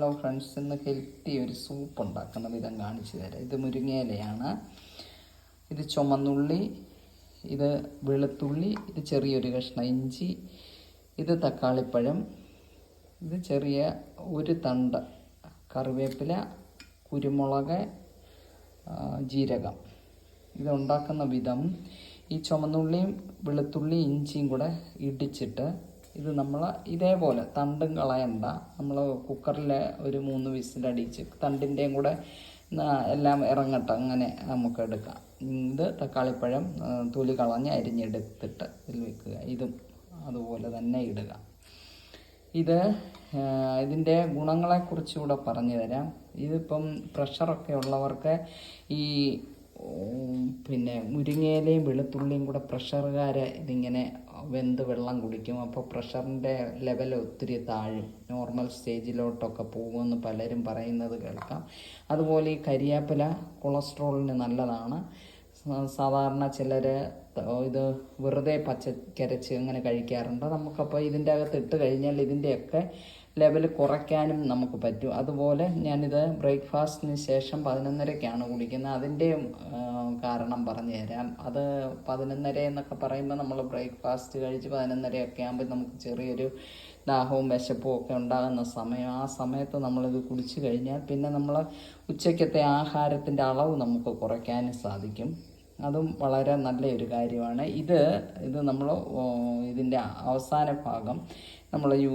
Hello friends ഇന്ന് healthy ഒരു soup ഉണ്ടാക്കുന്ന വിധം കാണിച്ചു തരാം. ഇത് മുരിങ്ങയിലയാണ്. ഇത് ചുമന്നുള്ളി ഇത് വെളുത്തുള്ളി ഇത് ചെറിയൊരു കഷ്ണം ഇഞ്ചി ഇത് തക്കാളിപ്പഴം ഇത് ചെറിയ ഒരു തണ്ട് കറിവേപ്പില കുരുമുളക് ജീരകം. ഇതുണ്ടാക്കുന്ന വിധം ഈ ചുമന്നുള്ളിയും വെളുത്തുള്ളിയും ഇഞ്ചിയും കൂടെ ഇടിച്ചിട്ട് ഇത് നമ്മൾ ഇതേപോലെ തണ്ടും കളയണ്ട. നമ്മൾ കുക്കറിൽ ഒരു മൂന്ന് വിസിലടിച്ച് തണ്ടിന്റെയും കൂടെ എല്ലാം ഇറങ്ങട്ടെ അങ്ങനെ നമുക്ക് എടുക്കാം. ഇത് തക്കാളിപ്പഴം തൊലി കളഞ്ഞ് അരിഞ്ഞെടുത്തിട്ട് ഇതിൽ വെക്കുക. ഇതും അതുപോലെ തന്നെ ഇടുക. ഇത് ഇതിന്റെ ഗുണങ്ങളെക്കുറിച്ചുകൂടെ പറഞ്ഞു തരാം. ഇതിപ്പം പ്രഷറൊക്കെ ഉള്ളവർക്ക് ഈ പിന്നെ മുരിങ്ങയിലയും വെളുത്തുള്ളിയും കൂടെ പ്രഷറുകാർ ഇതിങ്ങനെ വെന്ത് വെള്ളം കുടിക്കും. അപ്പോൾ പ്രഷറിന്റെ ലെവൽ ഒത്തിരി താഴും. നോർമൽ സ്റ്റേജിലോട്ടൊക്കെ പോകുമെന്ന് പലരും പറയുന്നത് കേൾക്കാം. അതുപോലെ ഈ കരിയാപ്പില കൊളസ്ട്രോളിന് നല്ലതാണ്. സാധാരണ ചിലർ ഇത് വെറുതെ പച്ചക്കരച്ച് അങ്ങനെ കഴിക്കാറുണ്ട്. നമുക്കപ്പോൾ ഇതിന്റെ അകത്ത് ഇട്ട് കഴിഞ്ഞാൽ ഇതിന്റെയൊക്കെ ലെവൽ കുറയ്ക്കാനും നമുക്ക് പറ്റും. അതുപോലെ ഞാനിത് ബ്രേക്ക്ഫാസ്റ്റിന് ശേഷം പതിനൊന്നരയ്ക്കാണ് കുടിക്കുന്നത്. അതിന്റെ കാരണം പറഞ്ഞു തരാം. അത് പതിനൊന്നര എന്നൊക്കെ പറയുമ്പോൾ നമ്മൾ ബ്രേക്ക്ഫാസ്റ്റ് കഴിച്ച് പതിനൊന്നരയൊക്കെ ആകുമ്പോൾ നമുക്ക് ചെറിയൊരു ദാഹവും വിശപ്പും ഒക്കെ ഉണ്ടാകുന്ന സമയം. ആ സമയത്ത് നമ്മളിത് കുടിച്ചു കഴിഞ്ഞാൽ പിന്നെ നമ്മൾ ഉച്ചയ്ക്കത്തെ ആഹാരത്തിന്റെ അളവ് നമുക്ക് കുറയ്ക്കാനും സാധിക്കും. അതും വളരെ നല്ലൊരു കാര്യമാണ്. ഇത് ഇത് നമ്മൾ ഇതിന്റെ അവസാന ഭാഗം നമ്മൾ യു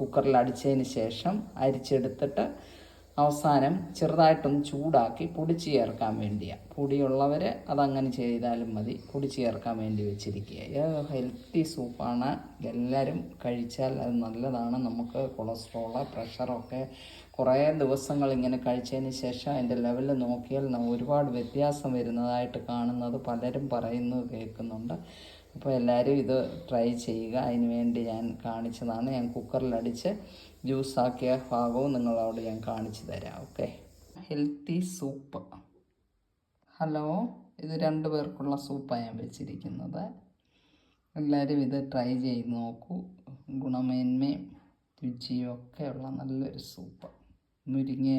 കുക്കറിൽ അടിച്ചതിന് ശേഷം അരിച്ചെടുത്തിട്ട് അവസാനം ചെറുതായിട്ടൊന്ന് ചൂടാക്കി പൊടിച്ച് ചേർക്കാൻ വേണ്ടിയാണ് പൊടിയുള്ളവർ അതങ്ങനെ ചെയ്താലും മതി. പൊടിച്ച് ചേർക്കാൻ വേണ്ടി വെച്ചിരിക്കുക. ഇത് ഹെൽത്തി സൂപ്പാണ്. എല്ലാവരും കഴിച്ചാൽ അത് നല്ലതാണ്. നമുക്ക് കൊളസ്ട്രോൾ പ്രഷറൊക്കെ കുറേ ദിവസങ്ങൾ ഇങ്ങനെ കഴിച്ചതിന് ശേഷം അതിന്റെ ലെവൽ നോക്കിയാൽ ഒരുപാട് വ്യത്യാസം വരുന്നതായിട്ട് കാണുന്നത് പലരും പറയുന്നത് കേൾക്കുന്നുണ്ട്. അപ്പോൾ എല്ലാവരും ഇത് ട്രൈ ചെയ്യുക. അതിന് വേണ്ടി ഞാൻ കാണിച്ചതാണ്. ഞാൻ കുക്കറിലടിച്ച് ജ്യൂസാക്കിയ ഭാഗവും നിങ്ങളോട് ഞാൻ കാണിച്ചു തരാം. ഓക്കെ ഹെൽത്തി സൂപ്പ് ഹലോ ഇത് രണ്ട് പേർക്കുള്ള സൂപ്പാണ് ഞാൻ വെച്ചിരിക്കുന്നത്. എല്ലാവരും ഇത് ട്രൈ ചെയ്ത് നോക്കൂ. ഗുണമേന്മയും രുചിയും ഒക്കെ ഉള്ള നല്ലൊരു സൂപ്പ് മുരിങ്ങ